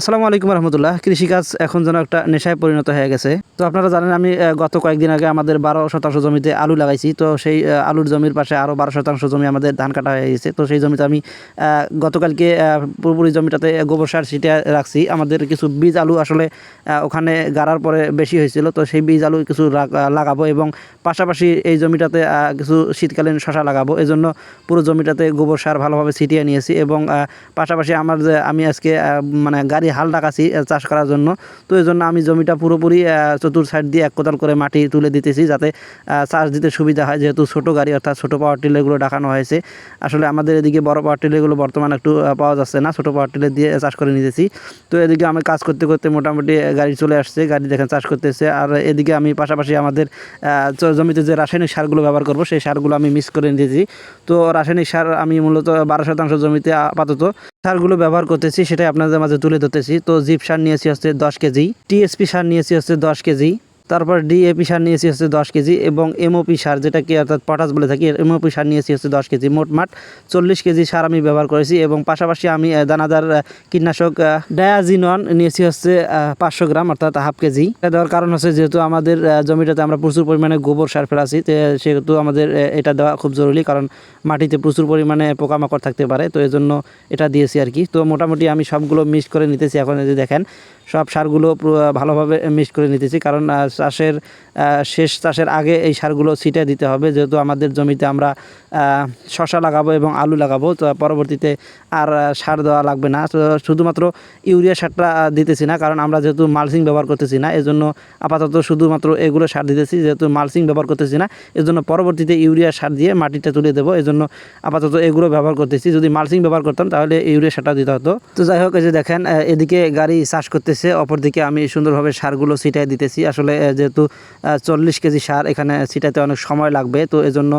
আসসালামু আলাইকুম রহমতুল্লাহ। কৃষিকাজ এখন যেন একটা নেশায় পরিণত হয়ে গেছে। তো আপনারা জানেন, আমি গত কয়েকদিন আগে আমাদের বারো শতাংশ জমিতে আলু লাগাইছি। তো সেই আলুর জমির পাশে আরও বারো শতাংশ জমি আমাদের ধান কাটা হয়ে গেছে। তো সেই জমিতে আমি গতকালকে পুরোপুরি জমিটাতে গোবর সার ছিটে রাখছি। আমাদের কিছু বীজ আলু আসলে ওখানে গাড়ার পরে বেশি হয়েছিল। তো সেই বীজ আলু কিছু লাগাবো এবং পাশাপাশি এই জমিটাতে কিছু শীতকালীন শশা লাগাবো। এই জন্য পুরো জমিটাতে গোবর সার ভালোভাবে ছিটিয়ে নিয়েছি এবং পাশাপাশি আমার আমি আজকে মানে গাড়ি হাল ডাকাছি চাষ করার জন্য। তো এই জন্য আমি জমিটা পুরোপুরি চতুর সাইড দিয়ে এক কোদাল করে মাটি তুলে দিতেছি যাতে চাষ দিতে সুবিধা হয়, যেহেতু ছোট গাড়ি, অর্থাৎ ছোট পাওয়ার টিলারগুলো ডাকানো হয়েছে। আসলে আমাদের এদিকে বড় পাওয়ার টিলারগুলো বর্তমানে একটু পাওয়া যাচ্ছে না, ছোট পাওয়ার টিলার দিয়ে চাষ করে নিতেছি। তো এদিকে আমি কাজ করতে করতে মোটামুটি গাড়ি চলে আসছে, গাড়ি দেখেন চাষ করতেছে। আর এদিকে আমি পাশাপাশি আমাদের জমিতে যে রাসায়নিক সারগুলো ব্যবহার করব, সেই সারগুলো আমি মিক্স করে নিতেছি। তো রাসায়নিক সার আমি মূলত বারো শতাংশ জমিতে আপাতত সারগুলো ব্যবহার করতেছি, সেটাই আপনাদের মাঝে তুলে ধরতেছি। তো জিপ সার নিয়েছি হচ্ছে দশ কেজি, টিএসপি সার নিয়েছি হচ্ছে দশ কেজি। তারপর ডিএপি সার নিয়েছি হচ্ছে দশ কেজি এবং এমওপি সার যেটাকে অর্থাৎ পটাশ বলে থাকি এমওপি সার নিয়েছি হচ্ছে দশ কেজি। মোটমাট চল্লিশ কেজি সার আমি ব্যবহার করেছি এবং পাশাপাশি আমি দানাদার কীটনাশক ডায়াজিনন নিয়েছি হচ্ছে পাঁচশো গ্রাম অর্থাৎ হাফ কেজি। এটা দেওয়ার কারণ হচ্ছে যেহেতু আমাদের জমিটাতে আমরা প্রচুর পরিমাণে গোবর সার ফেলাছি সেহেতু আমাদের এটা দেওয়া খুব জরুরি কারণ মাটিতে প্রচুর পরিমাণে পোকামাকড় থাকতে পারে, তো এই জন্য এটা দিয়েছি আর কি। তো মোটামুটি আমি সবগুলো মিক্স করে নিতেছি এখন এই যে দেখেন। সব সারগুলো ভালোভাবে মিক্স করে নিতেছি। কারণ চাষের শেষ চাষের আগে এই সারগুলো ছিটে দিতে হবে। যেহেতু আমাদের জমিতে আমরা শশা লাগাবো এবং আলু লাগাবো, তো পরবর্তীতে আর সার দেওয়া লাগবে না। শুধুমাত্র ইউরিয়া সারটা দিতেছি না, কারণ আমরা যেহেতু মালসিং ব্যবহার করতেছি না, এজন্য আপাতত শুধুমাত্র এগুলো সার দিতেছি, যেহেতু মালসিং ব্যবহার করতেছি না, এজন্য পরবর্তীতে ইউরিয়া সার দিয়ে মাটিটা তুলে দেবো। এজন্য আপাতত এগুলো ব্যবহার করতেছি। যদি মালসিং ব্যবহার করতাম, তাহলে ইউরিয়া সারটা দিতে হতো। তো যাই হোক, এই যে দেখেন এদিকে গাড়ি চাষ করতেছে। অপরদিকে আমি সুন্দরভাবে সারগুলো ছিটাই দিতেছি। আসলে যেহেতু চল্লিশ কেজি সার এখানে ছিটাতে অনেক সময় লাগবে, তো এজন্য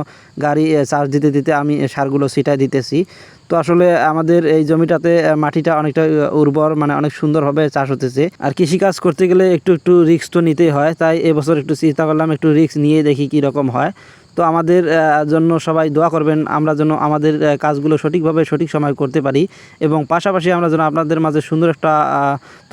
গাড়ি চাষ দিতে দিতে আমি সারগুলো ছিটাই দিতেছি। তো আসলে আমাদের এই জমিটাতে মাটিটা অনেকটা উর্বর মানে অনেক সুন্দরভাবে চাষ হতেছে। আর কৃষিকাজ করতে গেলে একটু একটু রিস্ক তো নিতেই হয়, তাই এবছর একটু চিন্তা করলাম, একটু রিস্ক নিয়ে দেখি কী রকম হয়। তো আমাদের জন্য সবাই দোয়া করবেন, আমরা যেন আমাদের কাজগুলো সঠিকভাবে সঠিক সময় করতে পারি এবং পাশাপাশি আমরা যেন আপনাদের মাঝে সুন্দর একটা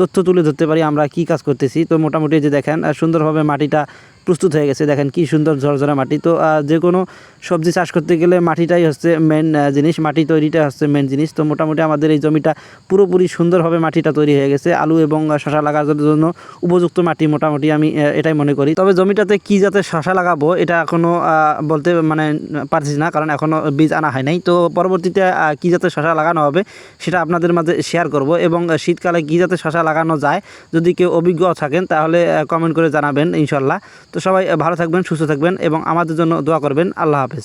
তথ্য তুলে ধরতে পারি আমরা কি কাজ করতেছি। তো মোটামুটি যে দেখেন সুন্দরভাবে মাটিটা প্রস্তুত হয়ে গেছে। দেখেন কি সুন্দর ঝরঝরা মাটি। তো যে কোনো সবজি চাষ করতে গেলে মাটিটাই হচ্ছে মেন জিনিস। মাটি তৈরিটা হচ্ছে মেন জিনিস। তো মোটামুটি আমাদের এই জমিটা পুরোপুরি সুন্দরভাবে মাটিটা তৈরি হয়ে গেছে। আলু এবং শশা লাগার জন্য উপযুক্ত মাটি মোটামুটি আমি এটাই মনে করি। তবে জমিটাতে কি যাতে শশা লাগাবো এটা এখনও আহ, বলতে মানে পারছি না কারণ এখনও বীজ আনা হয় নাই। তো পরবর্তীতে কি যাতে শশা লাগানো হবে সেটা আপনাদের মাঝে শেয়ার করব। এবং শীতকালে কি যাতে শশা লাগানো যায় যদি কেউ অভিজ্ঞ থাকেন তাহলে কমেন্ট করে জানাবেন ইনশাল্লাহ তো সবাই ভালো থাকবেন সুস্থ থাকবেন এবং আমাদের জন্য দোয়া করবেন। আল্লাহ হাফেজ।